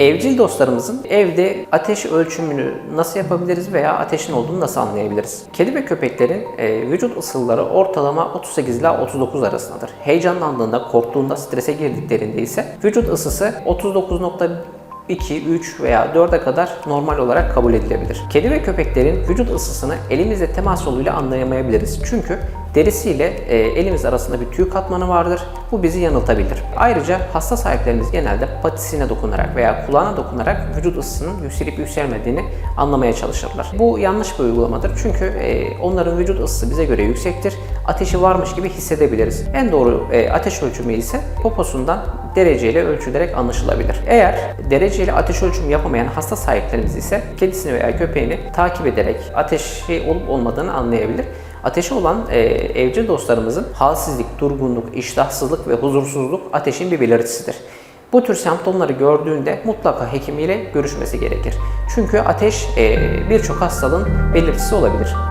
Evcil dostlarımızın evde ateş ölçümünü nasıl yapabiliriz veya ateşin olduğunu nasıl anlayabiliriz? Kedi ve köpeklerin e, vücut ısıları ortalama 38 ila 39 arasındadır. Heyecanlandığında, korktuğunda, strese girdiklerinde ise vücut ısısı 39.1 2, 3 veya 4'e kadar normal olarak kabul edilebilir. Kedi ve köpeklerin vücut ısısını elimizle temas yoluyla anlayamayabiliriz. Çünkü derisiyle e, elimiz arasında bir tüy katmanı vardır. Bu bizi yanıltabilir. Ayrıca hasta sahiplerimiz genelde patisine dokunarak veya kulağına dokunarak vücut ısısının yükselip yükselmediğini anlamaya çalışırlar. Bu yanlış bir uygulamadır. Çünkü e, onların vücut ısısı bize göre yüksektir. Ateşi varmış gibi hissedebiliriz. En doğru e, ateş ölçümü ise poposundan dereceyle ölçülerek anlaşılabilir. Eğer dereceyle ateş ölçümü yapamayan hasta sahiplerimiz ise kedisini veya köpeğini takip ederek ateşi olup olmadığını anlayabilir. Ateşi olan e, evcil dostlarımızın halsizlik, durgunluk, iştahsızlık ve huzursuzluk ateşin bir belirtisidir. Bu tür semptomları gördüğünde mutlaka hekimiyle görüşmesi gerekir. Çünkü ateş e, birçok hastalığın belirtisi olabilir.